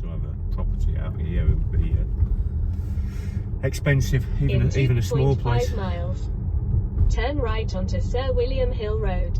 to have a property out here. Would be uh, expensive, even a, even a small place. miles. Turn right onto Sir William Hill Road.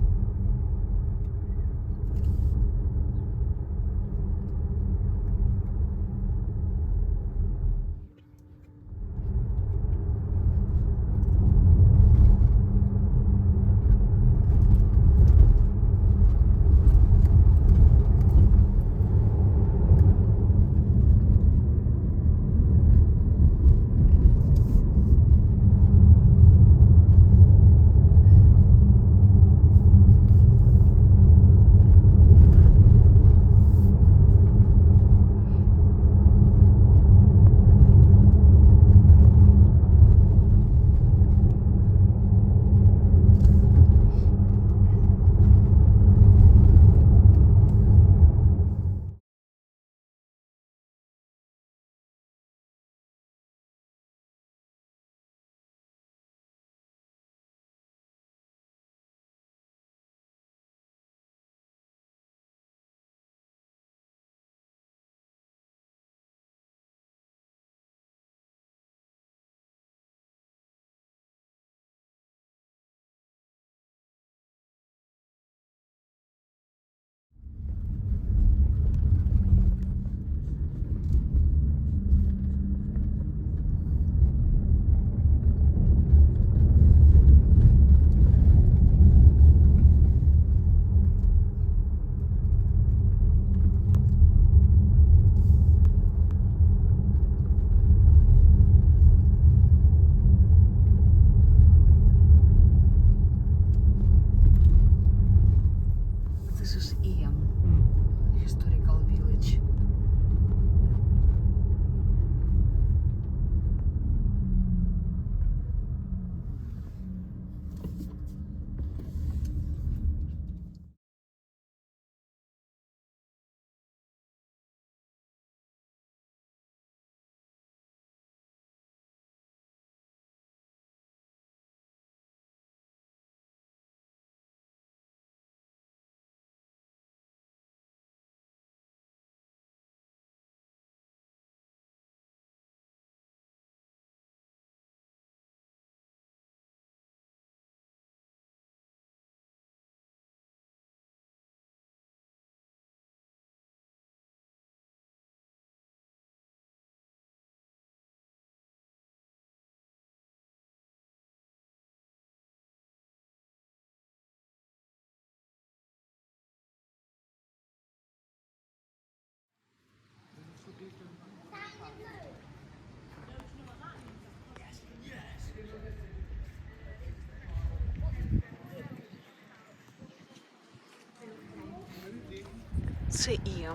Це і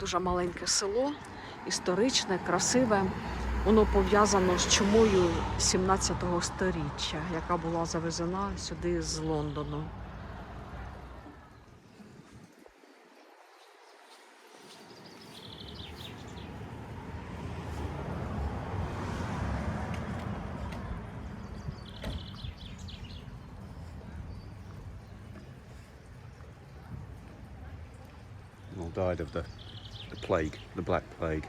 Дуже маленьке село, історичне, красиве. Воно пов'язано з чумою 17 століття, яка була завезена сюди з Лондону. of the, the plague, the Black Plague.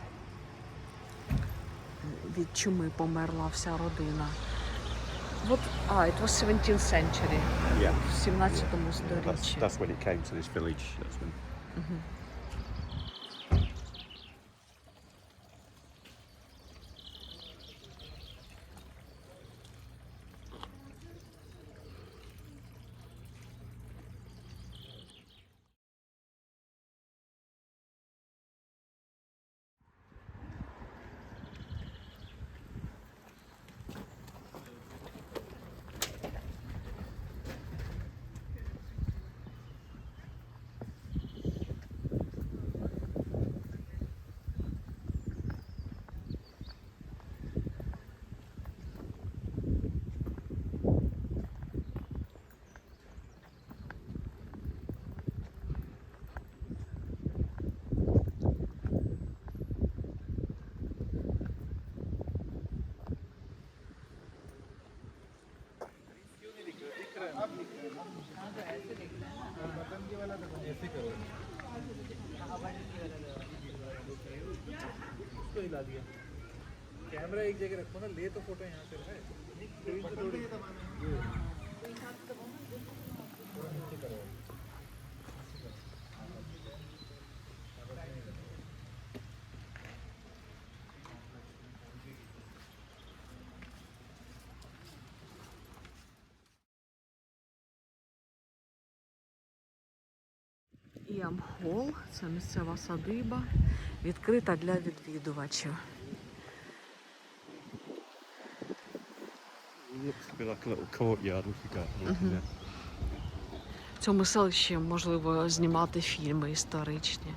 Від чуми померла вся родина. What, ah, it was 17th century. Yeah. В 17 yeah. сторіччі. That's, that's when it came to this village. That's when... Mm -hmm. हिला दिया कैमरा एक जगह रखो ना ले तो फोटो यहाँ से रहा है Іам Холл це місцева садиба, Відкрита для відвідувачів. В цьому селищі можливо знімати фільми історичні.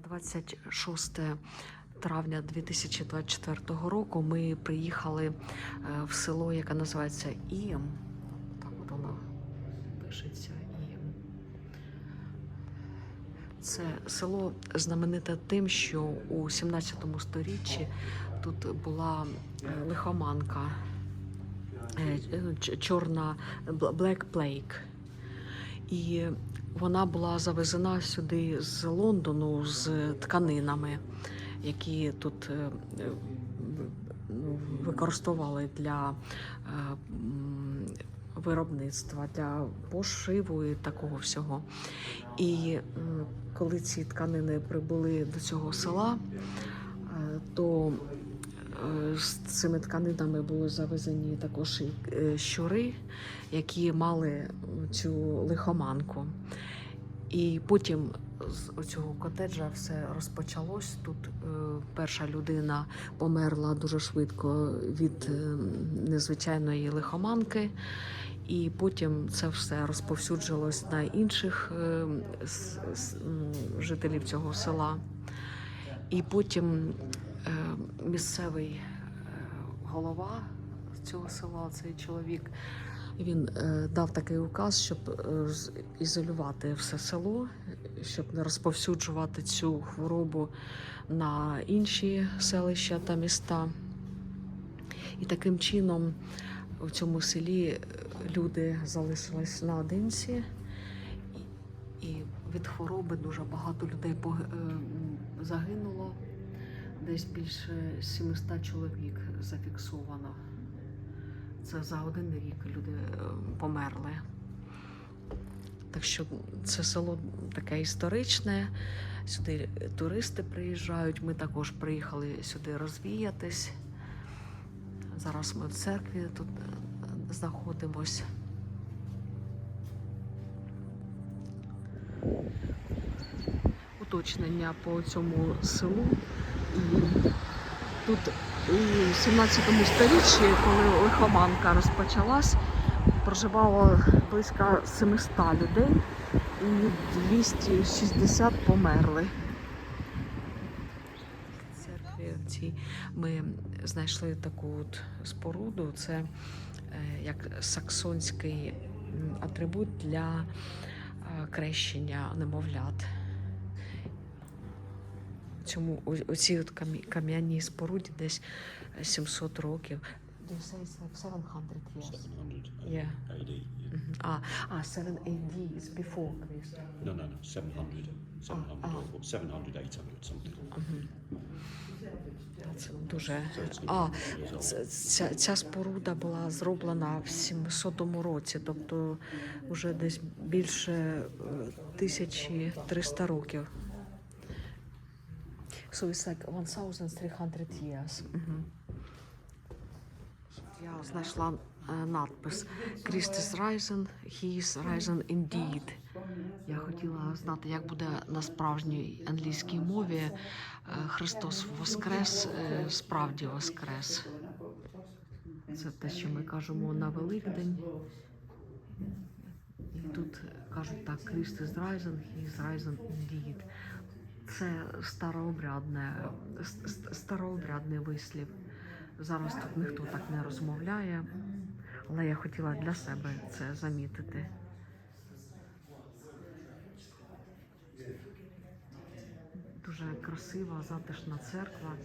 26 травня 2024 року. Ми приїхали е, в село, яке називається Ієм. Так от воно пишеться Ієм. Це село знамените тим, що у 17 сторіччі тут була е, лихоманка, е, чорна Black Plague. І вона була завезена сюди з Лондону з тканинами, які тут е, використовували для е, виробництва, для пошиву і такого всього. І коли ці тканини прибули до цього села, е, то з цими тканинами були завезені також і е, щури, які мали цю лихоманку. І потім з цього котеджа все розпочалось. Тут е, перша людина померла дуже швидко від е, незвичайної лихоманки, і потім це все розповсюджилось на інших е, жителів цього села. І потім е, місцевий е, голова цього села, цей чоловік, він е, дав такий указ, щоб е, ізолювати все село, щоб не розповсюджувати цю хворобу на інші селища та міста. І таким чином в цьому селі е, люди залишились наодинці, і, від хвороби дуже багато людей е, загинуло. Десь більше 700 чоловік зафіксовано. Це за один рік люди е, померли. Так що це село таке історичне. Сюди туристи приїжджають. Ми також приїхали сюди розвіятись. Зараз ми в церкві тут е, знаходимось. Уточнення по цьому селу тут у 17 сторіччі, коли лихоманка розпочалась, проживало близько 700 людей і 260 померли. Ми знайшли таку от споруду. Це е, як саксонський атрибут для е, крещення немовлят. Цьому о- оцій от кам'яній споруді десь 700 років. They say it's like 700 years. 700 Yeah. AD. Yeah. Мгм. А, а 7 AD is before Christ. No, no, no, 700. 700 oh. or 700, 800, something. Це дуже. А, ця, ця споруда була зроблена в 700 році, тобто вже десь більше е, 1300 років. So it's like 1300 years. Я знайшла е, надпис is risen, he is risen indeed. Я хотіла знати, як буде на справжній англійській мові е, Христос воскрес, е, справді воскрес. Це те, що ми кажемо на Великдень. І тут кажуть так, is risen, he is risen indeed. Це старообрядне, старообрядний вислів. Зараз тут ніхто так не розмовляє, але я хотіла для себе це замітити. Дуже красива, затишна церква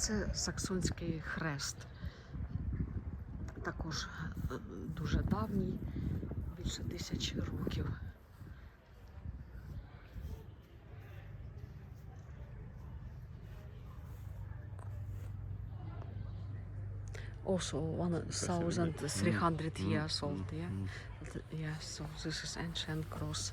це саксонський хрест. Також е, дуже давній, більше тисячі років. Also 1300 years old, yeah? Yeah, so this is ancient cross.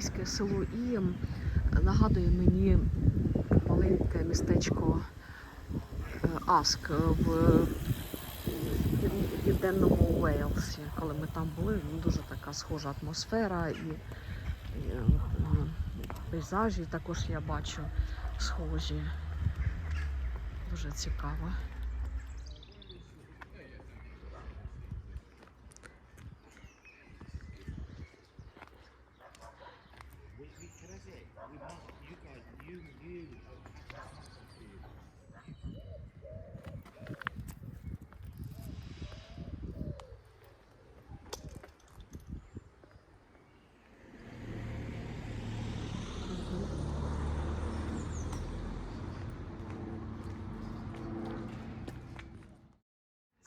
Це село Ієм нагадує мені маленьке містечко е, Аск в південному Уейлсі. Коли ми там були, ну, дуже така схожа атмосфера і, і е, е, пейзажі також я бачу схожі. Дуже цікаво.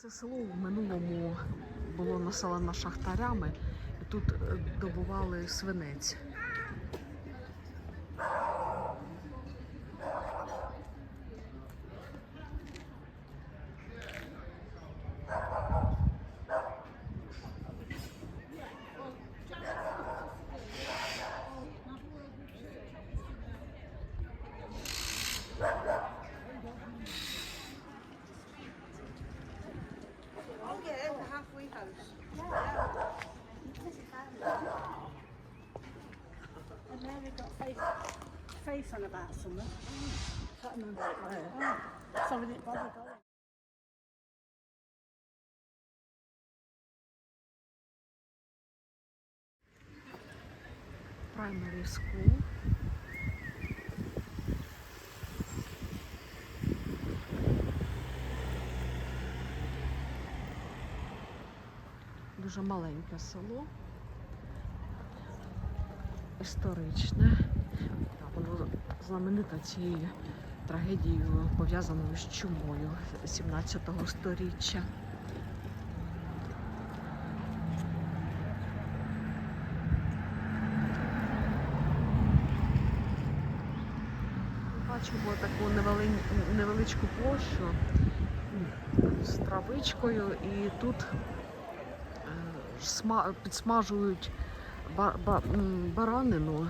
Це село в минулому було населено шахтарями, тут е, добували свинець. Face on about something. Can't remember it where. So we didn't bother going. Primary school. Дуже маленьке село. Історичне. Воно знамените цією трагедією, пов'язаною з чумою 17 сторіччя. Бачимо таку невели- невеличку площу з травичкою, і тут е, підсмажують баранину.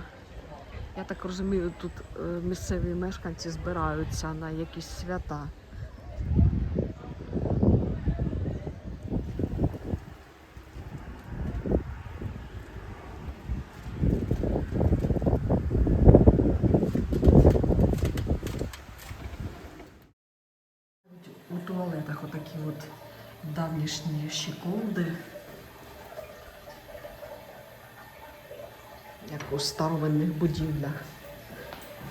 Я так розумію, тут е, місцеві мешканці збираються на якісь свята. У старовинних будівлях.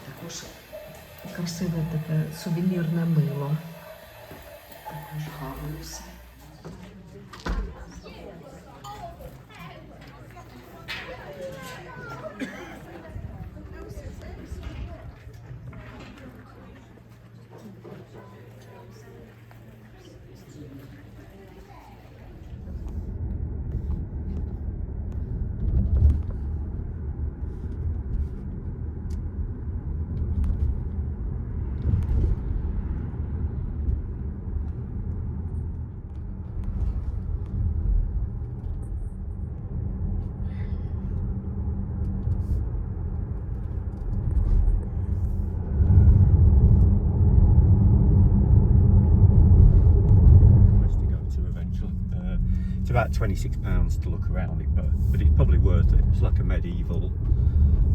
Також красиве таке сувенірне мило. Також гарно все. It's about twenty-six pounds to look around it, but but it's probably worth it. It's like a medieval,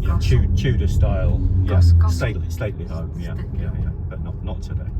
you know, Tudor style, yeah, stately, stately home. Yeah, yeah, yeah. But not not today.